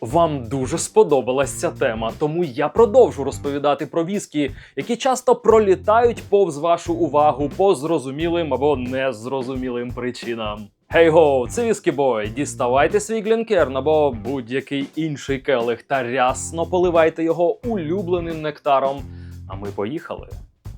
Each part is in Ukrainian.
Вам дуже сподобалась ця тема, тому я продовжу розповідати про віскі, які часто пролітають повз вашу увагу по зрозумілим або незрозумілим причинам. Гей-гоу, це віскі бой. Діставайте свій глінкерн або будь-який інший келих та рясно поливайте його улюбленим нектаром. А ми поїхали.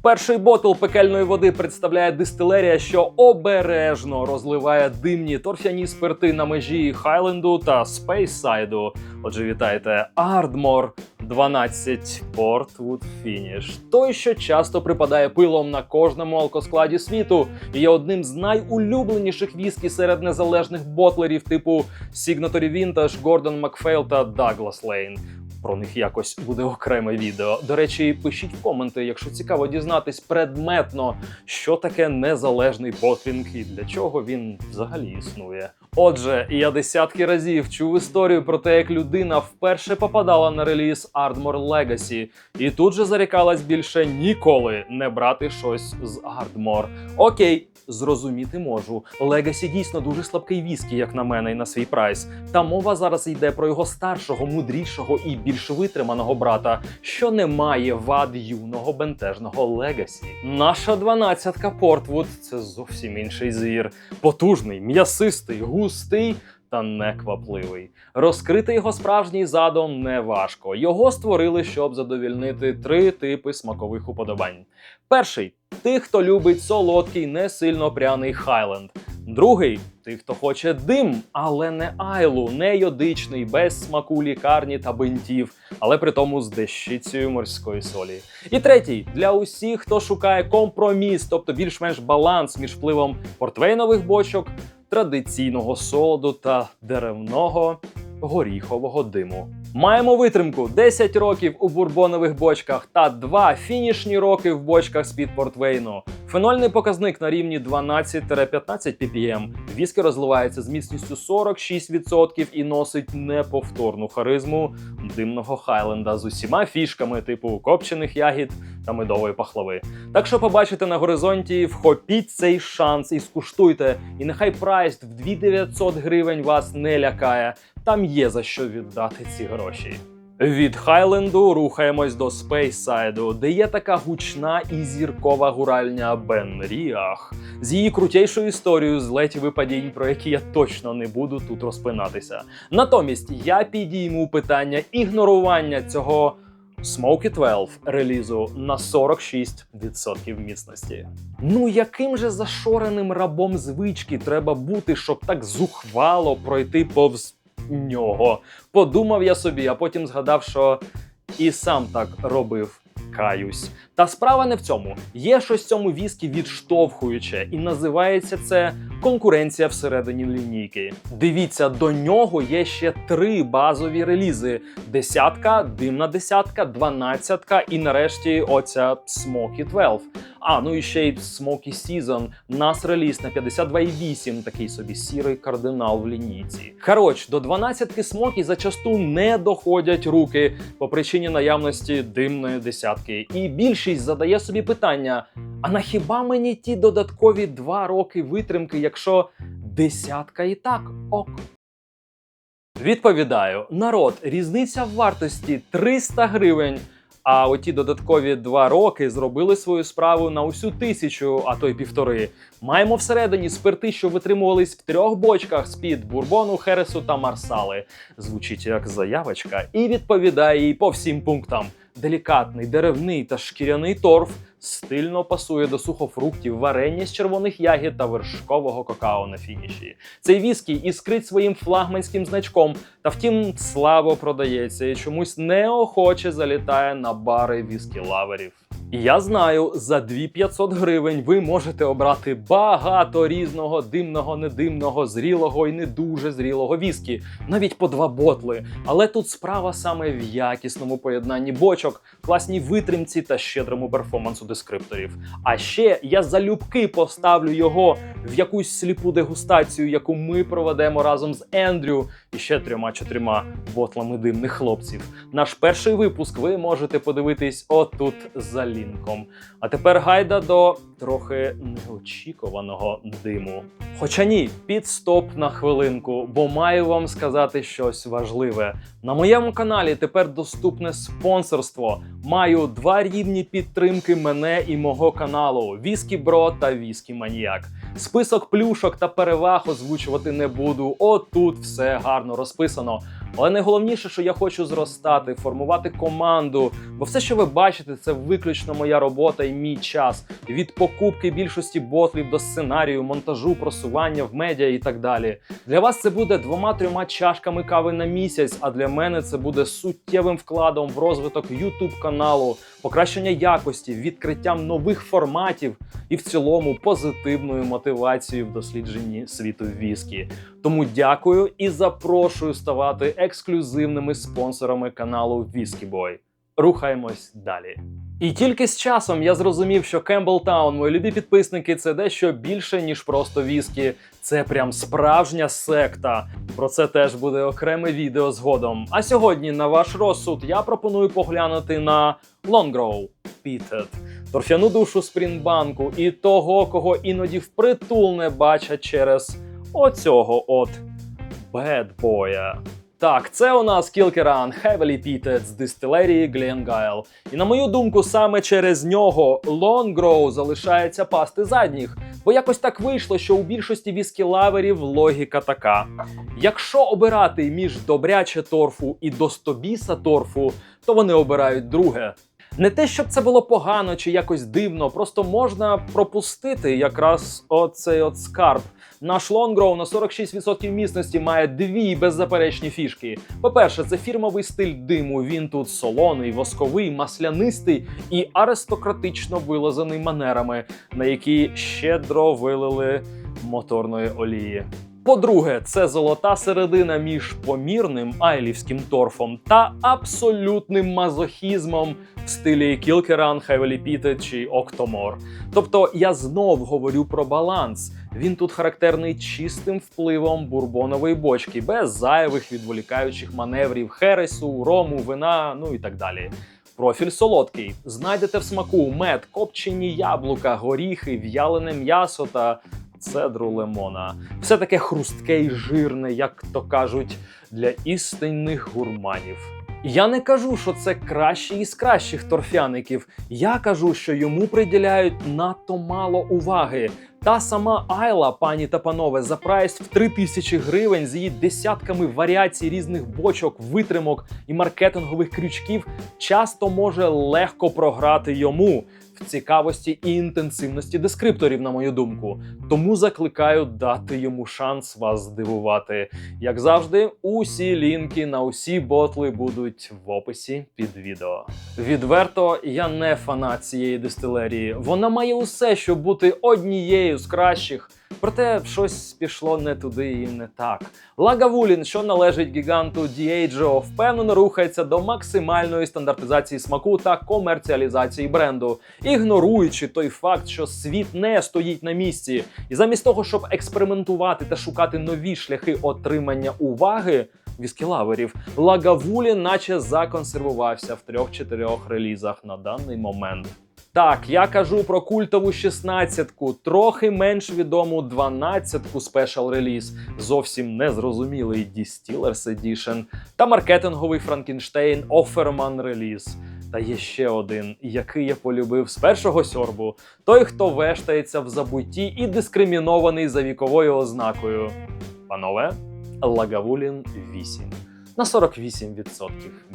Перший ботл пекельної води представляє дистилерія, що обережно розливає димні торфяні спирти на межі Хайленду та Спейсайду. Отже, вітайте Ардмор 12 Портвуд Фініш. Той, що часто припадає пилом на кожному алкоскладі світу, і є одним з найулюбленіших віскі серед незалежних ботлерів типу Signatory Vintage, Gordon MacPhail та Douglas Lane. Про них якось буде окреме відео. До речі, пишіть в коменти, якщо цікаво дізнатись предметно, що таке незалежний ботлінг і для чого він взагалі існує. Отже, я десятки разів чув історію про те, як людина вперше попадала на реліз Ardmore Legacy, і тут же зарікалась більше ніколи не брати щось з Ardmore. Окей, зрозуміти можу. Legacy дійсно дуже слабкий віскі, як на мене, і на свій прайс. Та мова зараз йде про його старшого, мудрішого і більш витриманого брата, що не має вад юного бентежного Легасі. Наша дванадцятка Портвуд це зовсім інший звір. Потужний, м'ясистий, густий. Та неквапливий. Розкрити його справжній задум не важко. Його створили, щоб задовільнити три типи смакових уподобань. Перший тих, хто любить солодкий, не сильно пряний хайленд. Другий тих, хто хоче дим, але не айлу, не йодичний, без смаку лікарні та бинтів, але при тому з дещицею морської солі. І третій для усіх, хто шукає компроміс, тобто більш-менш баланс між впливом портвейнових бочок, традиційного солоду та деревного горіхового диму. Маємо витримку 10 років у бурбонових бочках та 2 фінішні роки в бочках з-під портвейну. Фенольний показник на рівні 12-15 ppm. Віскі розливається з міцністю 46% і носить неповторну харизму димного хайленда з усіма фішками типу копчених ягід та медової пахлави. Так що побачите на горизонті, вхопіть цей шанс і скуштуйте. І нехай прайс в 2900 гривень вас не лякає. Там є за що віддати ці гроші. Від Хайленду рухаємось до Спейсайду, де є така гучна і зіркова гуральня Бен Ріах з її крутейшою історією з ледь випадінь, про які я точно не буду тут розпинатися. Натомість я підійму питання ігнорування цього Smoky 12 релізу на 46% міцності. Ну яким же зашореним рабом звички треба бути, щоб так зухвало пройти повз нього? Подумав я собі, а потім згадав, що і сам так робив. Каюсь. Та справа не в цьому. Є щось в цьому віскі відштовхуюче, і називається це конкуренція всередині лінійки. Дивіться, до нього є ще три базові релізи: десятка, димна десятка, дванадцятка і нарешті оця Smoky 12. А, ну і ще й Smoky Season. Нас реліз на 52,8, такий собі сірий кардинал в лінійці. Коротше, до 12-ки Smoky зачасту не доходять руки по причині наявності димної десятки. І більшість задає собі питання: а на хіба мені ті додаткові два роки витримки, якщо десятка і так ок? Відповідаю, народ, різниця в вартості 300 гривень. А оті додаткові два роки зробили свою справу на усю тисячу, а то й півтори. Маємо всередині спирти, що витримувались в трьох бочках з-під бурбону, хересу та марсали. Звучить як заявочка і відповідає їй по всім пунктам. Делікатний, деревний та шкіряний торф стильно пасує до сухофруктів, варення з червоних ягід та вершкового какао на фініші. Цей віскі іскрить своїм флагманським значком, та втім слабо продається і чомусь неохоче залітає на бари віскі-лаверів. Я знаю, за 2500 гривень ви можете обрати багато різного димного, недимного, зрілого і не дуже зрілого віскі, навіть по два ботли. Але тут справа саме в якісному поєднанні бочок, класній витримці та щедрому перформансу дескрипторів. А ще я залюбки поставлю його в якусь сліпу дегустацію, яку ми проведемо разом з Ендрю, і ще трьома-чотирма ботлами димних хлопців. Наш перший випуск ви можете подивитись отут за лінком. А тепер гайда до трохи неочікуваного диму. Хоча ні, підстоп на хвилинку, бо маю вам сказати щось важливе. На моєму каналі тепер доступне спонсорство. Маю два рівні підтримки мене і мого каналу: Віскі Бро та Віскі Маніяк. Список плюшок та переваг озвучувати не буду. Отут все гарно розписано. Але найголовніше, що я хочу зростати, формувати команду. Бо все, що ви бачите, це виключно моя робота і мій час. Від покупки більшості ботлів до сценарію, монтажу, просування в медіа і так далі. Для вас це буде двома-трьома чашками кави на місяць. А для мене це буде суттєвим вкладом в розвиток YouTube каналу, покращення якості, відкриттям нових форматів і в цілому позитивною мотивацією в дослідженні світу віскі. Тому дякую і запрошую ставати ексклюзивними спонсорами каналу Boy. Рухаємось далі. І тільки з часом я зрозумів, що Кемблтаун, мої любі підписники, це дещо більше, ніж просто віскі. Це прям справжня секта. Про це теж буде окреме відео згодом. А сьогодні, на ваш розсуд, я пропоную поглянути на Longgrow Pitted, торфяну душу Спрінбанку і того, кого іноді впритул не бачать через оцього от бедбоя. Так, це у нас Кілкеран Heavily Peated з дистилерії Glengayle. І на мою думку, саме через нього Longgrow залишається пасти задніх. Бо якось так вийшло, що у більшості віскілаверів логіка така: якщо обирати між добряче торфу і достобіса торфу, то вони обирають друге. Не те, щоб це було погано чи якось дивно, просто можна пропустити якраз оцей от скарб. Наш Longgrow на 46% міцності має дві беззаперечні фішки. По-перше, це фірмовий стиль диму. Він тут солоний, восковий, маслянистий і аристократично вилазаний манерами, на які щедро вилили моторної олії. По-друге, це золота середина між помірним айлівським торфом та абсолютним мазохізмом в стилі Кілкеран, Heavily чи Октомор. Тобто я знов говорю про баланс. Він тут характерний чистим впливом бурбонової бочки, без зайвих відволікаючих маневрів хересу, рому, вина, ну і так далі. Профіль солодкий. Знайдете в смаку мед, копчені яблука, горіхи, в'ялене м'ясо та цедру лимона. Все таке хрустке і жирне, як то кажуть, для істинних гурманів. Я не кажу, що це кращий із кращих торфяників. Я кажу, що йому приділяють надто мало уваги. Та сама Айла, пані та панове, за прайс в 3000 гривень з її десятками варіацій різних бочок, витримок і маркетингових крючків часто може легко програти йому цікавості і інтенсивності дескрипторів, на мою думку. Тому закликаю дати йому шанс вас здивувати. Як завжди, усі лінки на усі ботли будуть в описі під відео. Відверто, я не фанат цієї дистилерії. Вона має усе, щоб бути однією з кращих. Проте щось пішло не туди і не так. Лагавулін, що належить гіганту Diageo, впевнено рухається до максимальної стандартизації смаку та комерціалізації бренду, ігноруючи той факт, що світ не стоїть на місці, і замість того, щоб експериментувати та шукати нові шляхи отримання уваги. Віскілаверів Лагавулін наче законсервувався в трьох-чотирьох релізах на даний момент. Так, я кажу про культову 16-ку, трохи менш відому 12-ку спешл реліз, зовсім незрозумілий Distillers Edition та маркетинговий Франкенштейн Offerman реліз. Та є ще один, який я полюбив з першого сьорбу: той, хто вештається в забутті і дискримінований за віковою ознакою. Панове, Лагавулін 8 на 48%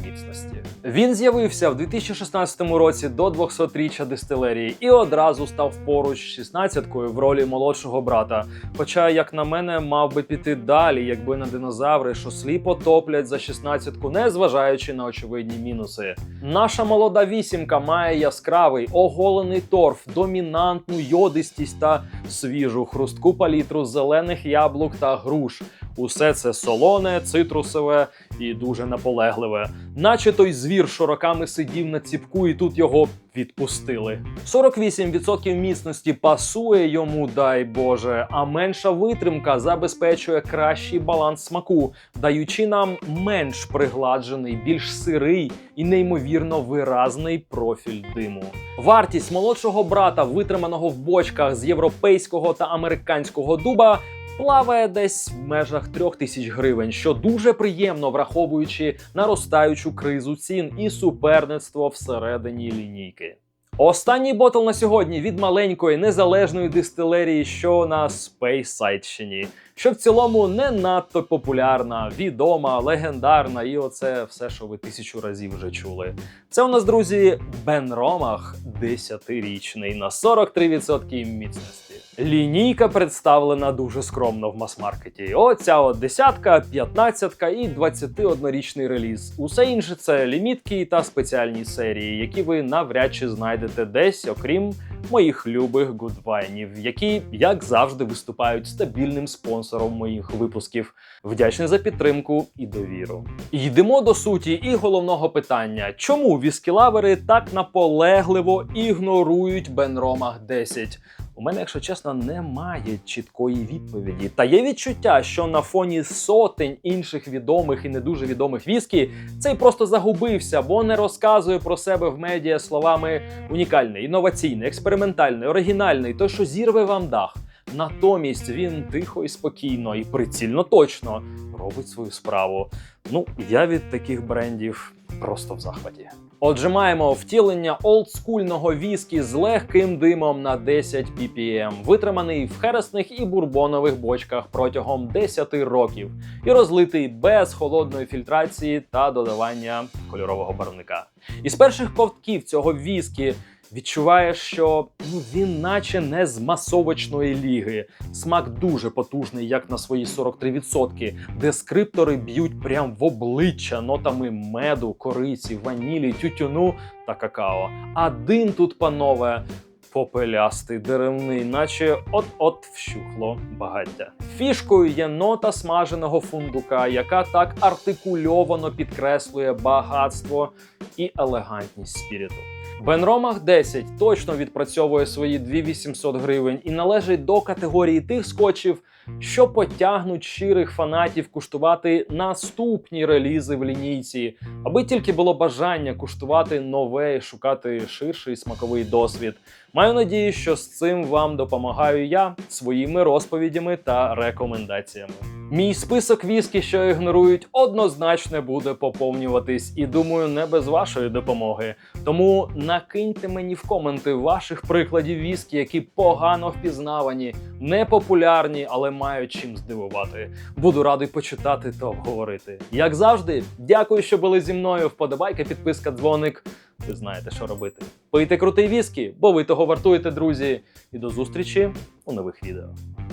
міцності. Він з'явився в 2016 році до 200-річчя дистилерії і одразу став поруч з 16-кою в ролі молодшого брата. Хоча, як на мене, мав би піти далі, якби на динозаври, що сліпо топлять за 16-ку, не зважаючи на очевидні мінуси. Наша молода вісімка має яскравий оголений торф, домінантну йодистість та свіжу хрустку палітру зелених яблук та груш. Усе це солоне, цитрусове і дуже наполегливе. Наче той звір, що роками сидів на ціпку, і тут його відпустили. 48% міцності пасує йому, дай Боже, а менша витримка забезпечує кращий баланс смаку, даючи нам менш пригладжений, більш сирий і неймовірно виразний профіль диму. Вартість молодшого брата, витриманого в бочках з європейського та американського дуба. Плаває десь в межах трьох тисяч гривень, що дуже приємно враховуючи наростаючу кризу цін і суперництво всередині лінійки. Останній ботл на сьогодні від маленької незалежної дистилерії, що на Спейсайдщині, що в цілому не надто популярна, відома, легендарна, і оце все, що ви тисячу разів вже чули. Це у нас, друзі, Бен Ромах 10-річний на 43% міцності. Лінійка представлена дуже скромно в мас-маркеті. Оця от десятка, п'ятнадцятка і 21-річний реліз. Усе інше це лімітки та спеціальні серії, які ви навряд чи знайдете десь, окрім моїх любих гудвайнів, які, як завжди, виступають стабільним спонсором моїх випусків. Вдячний за підтримку і довіру. Йдемо до суті і головного питання: чому віскілавери так наполегливо ігнорують Бенромах 10? У мене, якщо чесно, немає чіткої відповіді. Та є відчуття, що на фоні сотень інших відомих і не дуже відомих віскі цей просто загубився, бо не розказує про себе в медіа словами унікальний, інноваційний, експериментальний, оригінальний, той, що зірве вам дах. Натомість він тихо і спокійно і прицільно точно робить свою справу. Ну, я від таких брендів просто в захваті. Отже, маємо втілення олдскульного віскі з легким димом на 10 ppm, витриманий в хересних і бурбонових бочках протягом 10 років, і розлитий без холодної фільтрації та додавання кольорового барвника. Із перших ковтків цього віскі відчуваєш, що ну він наче не з масовочної ліги. Смак дуже потужний, як на свої 43%, де скриптори б'ють прям в обличчя нотами меду, кориці, ванілі, тютюну та какао. А дим тут, панове. Попелястий, деревний, наче от-от вщухло багаття. Фішкою є нота смаженого фундука, яка так артикульовано підкреслює багатство і елегантність спіріту. Бенромах 10 точно відпрацьовує свої 2800 гривень і належить до категорії тих скотчів, що потягнуть щирих фанатів куштувати наступні релізи в лінійці, аби тільки було бажання куштувати нове і шукати ширший смаковий досвід. Маю надію, що з цим вам допомагаю я своїми розповідями та рекомендаціями. Мій список віскі, що ігнорують, однозначно буде поповнюватись, і думаю, не без вашої допомоги. Тому накиньте мені в коменти ваших прикладів віскі, які погано впізнавані, непопулярні, але мають чим здивувати. Буду радий почитати та обговорити. Як завжди, дякую, що були зі мною. Вподобайка, підписка, дзвоник. Ви знаєте, що робити. Пийте крутий віскі, бо ви того вартуєте, друзі. І до зустрічі у нових відео.